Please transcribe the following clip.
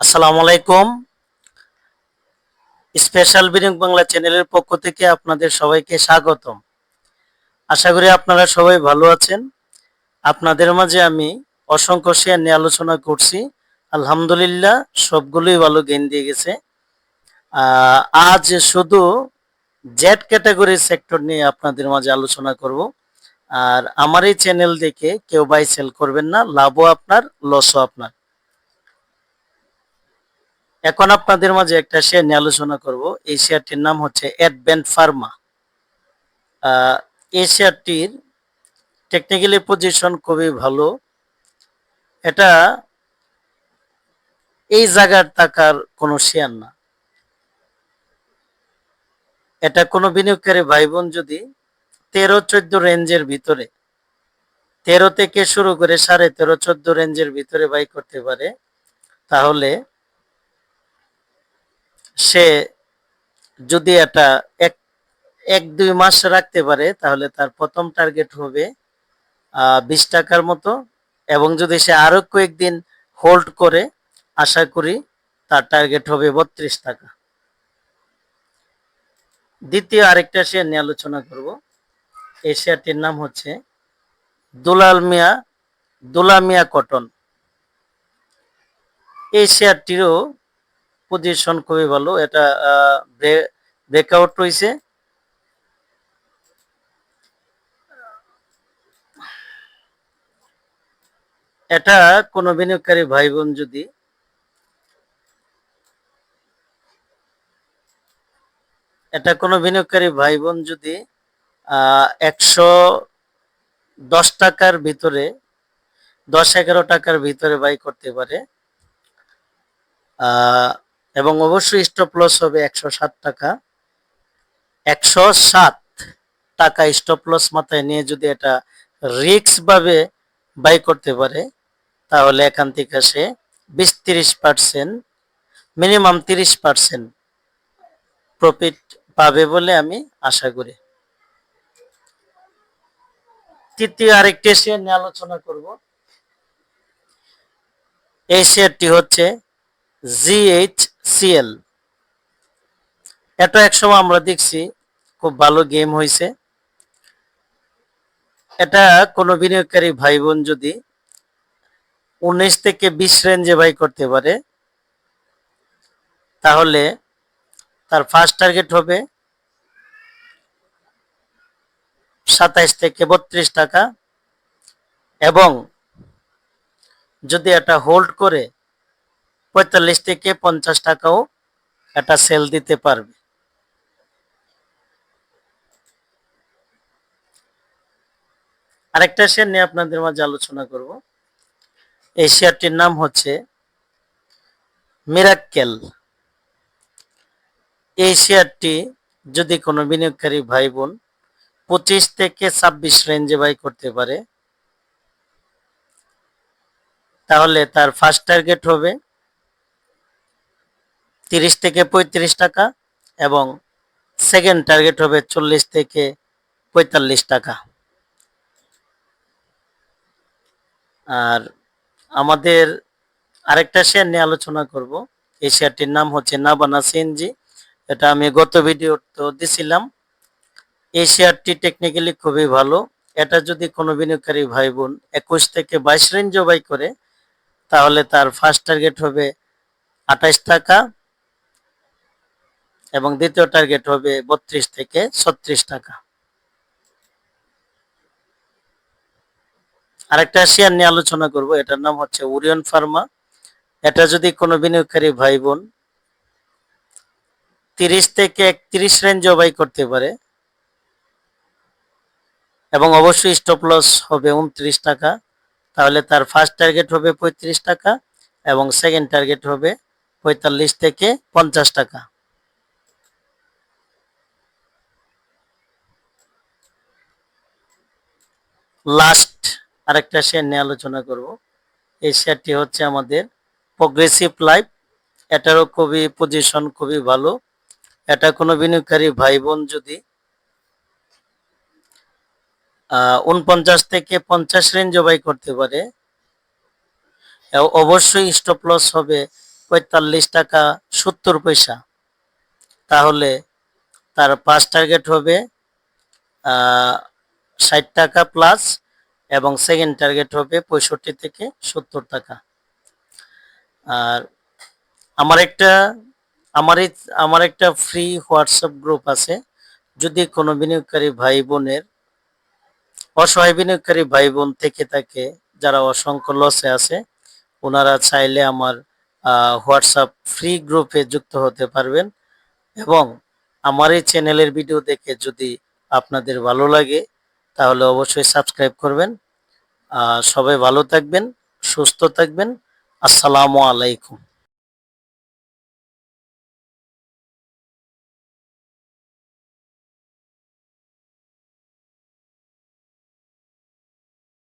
আসসালামু আলাইকুম। স্পেশাল বিনিয়োগ বাংলা চ্যানেলের পক্ষ থেকে আপনাদের সবাইকে স্বাগতম। আশা করি আপনারা সবাই ভালো আছেন। আপনাদের মাঝে আমি অসংখ্য শেয়ার নিয়ে আলোচনা করছি। আলহামদুলিল্লাহ, সবগুলোই ভালো গেইন দিয়ে গেছে। আজ শুধু জেড ক্যাটাগরি সেক্টর নিয়ে আপনাদের মাঝে আলোচনা করব। আর আমার এই চ্যানেল দেখে কেউ বাই সেল করবেন না, লাভও আপনার লসও আপনার। এখন আপনাদের মাঝে একটা শেয়ার নিয়ে আলোচনা করব। এই শেয়ারটির নাম হচ্ছে অ্যাডভেন্ট ফার্মা এই শেয়ারটির টেকনিক্যালি পজিশন খুবই ভালো। এটা এই জায়গার টাকার কোনো শেয়ার না। এটা কোনো বিনিয়োগকারী ভাই বোন যদি তেরো চোদ্দ রেঞ্জের ভিতরে, তেরো থেকে শুরু করে সাড়ে তেরো চোদ্দ রেঞ্জের ভিতরে বাই করতে পারে, তাহলে সে যদি এটা এক এক, দুই মাস রাখতে পারে, তাহলে তার প্রথম টার্গেট হবে বিশ টাকার মতো। এবং যদি সে আরও কয়েকদিন হোল্ড করে, আশা করি তার টার্গেট হবে বত্রিশ টাকা। দ্বিতীয় আরেকটা শেয়ার নিয়ে আলোচনা করব। এই শেয়ারটির নাম হচ্ছে দুলাল মিয়া দুলা মিয়া কটন। এই শেয়ারটিরও পজিশন খুবই ভালো। এটা ব্রেকআউট রয়েছে। এটা কোনো বিনিয়োগকারী ভাই বোন যদি এটা কোনো বিনিয়োগকারী ভাই বোন যদি একশো দশ টাকার ভিতরে, দশ এগারো টাকার ভিতরে বাই করতে পারে এবং অবশ্যই স্টপ লস হবে একশো সাত টাকা। একশো সাত টাকা স্টপ লস মাথায় নিয়ে যদি এটা রিক্স ভাবে বাই করতে পারে, তাহলে এখান থেকে সে বিশ তিরিশ পার্সেন্ট মিনিমাম তিরিশ পার্সেন্ট প্রফিট পাবে বলে আমি আশা করি। তৃতীয় আরেকটি শেয়ার নিয়ে আলোচনা করব। এই শেয়ারটি হচ্ছে জিএইচসিএল এটা একসময় আমরা দেখছি খুব ভালো গেম হয়েছে। এটা কোনো বিনিয়োগকারী ভাই বোন যদি উনিশ থেকে বিশ রেঞ্জে বাই করতে পারে, তাহলে তার ফার্স্ট টার্গেট হবে সাতাইশ থেকে বত্রিশ টাকা। এবং যদি এটা হোল্ড করে পঁয়তাল্লিশ থেকে পঞ্চাশ টাকাও এটা সেল দিতে পারবে। আরেকটা শেয়ার নিয়ে আপনাদের মাঝে আলোচনা করব। এই শেয়ারটির নাম হচ্ছে মিরাক্কেল এই শেয়ারটি যদি কোনো বিনিয়োগকারী ভাই বোন পঁচিশ থেকে ছাব্বিশ রেঞ্জে বাই করতে পারে, তাহলে তার ফার্স্ট টার্গেট হবে তিরিশ থেকে পঁয়ত্রিশ টাকা এবং সেকেন্ড টার্গেট হবে চল্লিশ থেকে পঁয়তাল্লিশ টাকা। আর আমাদের আরেকটা শেয়ার নিয়ে আলোচনা করব। এই শেয়ারটির নাম হচ্ছে নাবানা সিএনজি এটা আমি গত ভিডিও তো দিছিলাম। এই শেয়ারটি টেকনিক্যালি খুবই ভালো। এটা যদি কোনো বিনিয়োগকারী ভাই বোন একুশ থেকে বাইশ রেঞ্জ বাই করে, তাহলে তার ফার্স্ট টার্গেট হবে আঠাইশ টাকা এবং দ্বিতীয় টার্গেট হবে বত্রিশ থেকে ছত্রিশ টাকা। আরেকটা শেয়ার নিয়ে আলোচনা করব, এটার নাম হচ্ছে ওরিয়ন ফার্মা এটা যদি কোনো বিনিয়োগকারী ভাই বোন তিরিশ থেকে একত্রিশ রেঞ্জ বাই করতে পারে এবং অবশ্যই স্টপ লস হবে উনত্রিশ টাকা, তাহলে তার ফার্স্ট টার্গেট হবে পঁয়ত্রিশ টাকা এবং সেকেন্ড টার্গেট হবে পঁয়তাল্লিশ থেকে পঞ্চাশ টাকা। লাস্ট আরেকটা শেয়ার নিয়ে আলোচনা করব। এই শেয়ারটি হচ্ছে আমাদের প্রগ্রেসিভ লাইফ এটারও খুবই পজিশন খুবই ভালো। এটা কোনো বিনিয়োগকারী ভাই বোন যদি উনপঞ্চাশ থেকে পঞ্চাশ রেঞ্জ বাই করতে পারে অবশ্যই স্টপ লস হবে পঁয়তাল্লিশ টাকা সত্তর পয়সা। তাহলে তার পাঁচ টার্গেট হবে ষাট টাকা প্লাস এবং সেকেন্ড টার্গেট হবে পঁয়ষট্টি থেকে সত্তর টাকা। আর আমার একটা, আমার আমার একটা ফ্রি হোয়াটসঅ্যাপ গ্রুপ আছে। যদি কোনো বিনিয়োগকারী ভাই বোনের, অসহায় বিনিয়োগকারী ভাই বোন থেকে থাকে, যারা অসংখ্য লসে আছে, ওনারা চাইলে আমার হোয়াটসঅ্যাপ ফ্রি গ্রুপে যুক্ত হতে পারবেন। এবং আমার এই চ্যানেলের ভিডিও দেখে যদি আপনাদের ভালো লাগে তাহলে অবশ্যই সাবস্ক্রাইব করবেন। সবাই ভালো থাকবেন সুস্থ থাকবেন। আসসালামু আলাইকুম।